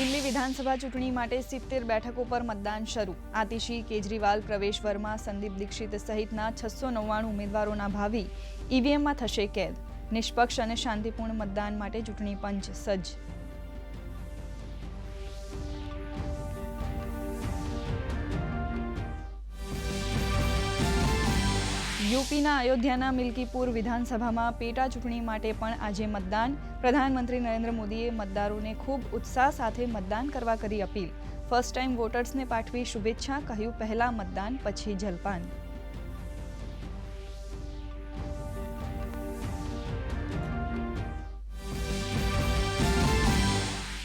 દિલ્હી વિધાનસભા ચૂંટણી માટે સિત્તેર બેઠકો પર મતદાન શરૂ. આતિશી કેજરીવાલ, પ્રવેશ વર્મા, સંદીપ દીક્ષિત સહિતના છસો નવ્વાણું ઉમેદવારોના ભાવિ ઈવીએમમાં થશે કેદ. નિષ્પક્ષ અને શાંતિપૂર્ણ મતદાન માટે ચૂંટણી પંચ સજ્જ. યુપીના અયોધ્યાના મિલ્કીપુર વિધાનસભામાં પેટા ચૂંટણી માટે પણ આજે મતદાન. પ્રધાનમંત્રી નરેન્દ્ર મોદીએ મતદારોને ખૂબ ઉત્સાહ સાથે મતદાન કરવા કરી અપીલ. ફર્સ્ટ ટાઈમ વોટર્સને પાઠવી શુભેચ્છા, કહ્યું પહેલા મતદાન, પછી જલપાન.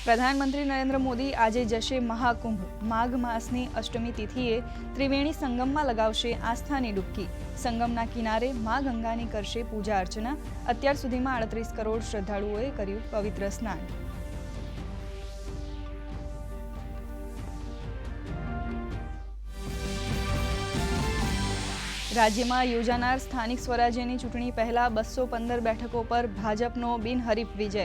પ્રધાનમંત્રી નરેન્દ્ર મોદી આજે જશે મહાકુંભ. માઘ માસની અષ્ટમી તિથિએ ત્રિવેણી સંગમમાં લગાવશે આસ્થાની ડૂબકી. સંગમના કિનારે મા ગંગાની કરશે પૂજા અર્ચના. અત્યાર સુધીમાં આડત્રીસ કરોડ શ્રદ્ધાળુઓએ કર્યું પવિત્ર સ્નાન. રાજ્યમાં યોજાનાર સ્થાનિક સ્વરાજ્યની ચૂંટણી પહેલા બસો પંદર બેઠકો પર ભાજપનો બિનહરીફ વિજય.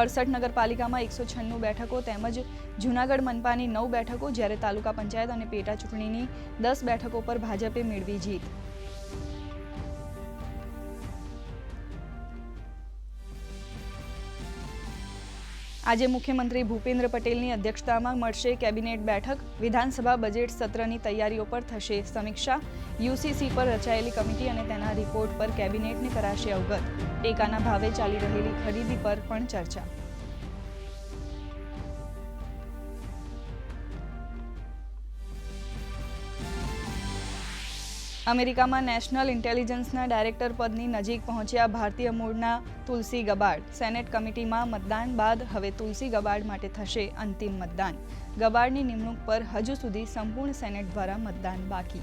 અડસઠ નગરપાલિકામાં એકસો છન્નું બેઠકો તેમજ જૂનાગઢ મનપાની નવ બેઠકો જ્યારે તાલુકા પંચાયત અને પેટા ચૂંટણીની દસ બેઠકો પર ભાજપે મેળવી જીત. આજે મુખ્યમંત્રી ભૂપેન્દ્ર પટેલની અધ્યક્ષતામાં મળશે કેબિનેટ બેઠક. વિધાનસભા બજેટ સત્રની તૈયારીઓ પર થશે સમીક્ષા. યુસીસી પર રચાયેલી કમિટી અને તેના રિપોર્ટ પર કેબિનેટને કરાશે અવગત. ટેકાના ભાવે ચાલી રહેલી ખરીદી પર પણ ચર્ચા. અમેરિકામાં નેશનલ ઇન્ટેલિજન્સના ડાયરેક્ટર પદની નજીક પહોંચ્યા ભારતીય મૂળના તુલસી ગબાડ. સેનેટ કમિટીમાં મતદાન બાદ હવે તુલસી ગબાડ માટે થશે અંતિમ મતદાન. ગબાડની નિમણૂક પર હજુ સુધી સંપૂર્ણ સેનેટ દ્વારા મતદાન બાકી.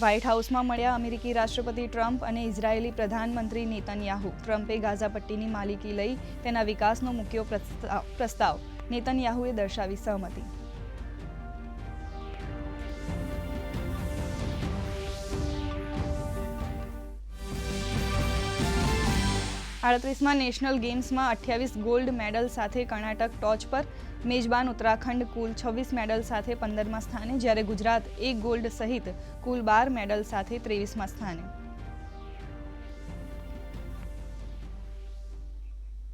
વ્હાઇટ હાઉસમાં મળ્યા અમેરિકી રાષ્ટ્રપતિ ટ્રમ્પ અને ઇઝરાયેલી પ્રધાનમંત્રી નેતન્યાહુ. ટ્રમ્પે ગાઝા પટ્ટીની માલિકી લઈ તેના વિકાસનો મૂક્યો પ્રસ્તાવ નેતન્યાહુએ દર્શાવી સહમતી. આડત્રીસમાં નેશનલ ગેમ્સમાં અઠ્યાવીસ ગોલ્ડ મેડલ સાથે કર્ણાટક ટોચ પર. મેજબાન ઉત્તરાખંડ કુલ છવ્વીસ મેડલ સાથે પંદરમા સ્થાને, જ્યારે ગુજરાત એક ગોલ્ડ સહિત કુલ બાર મેડલ સાથે ત્રેવીસમાં સ્થાને.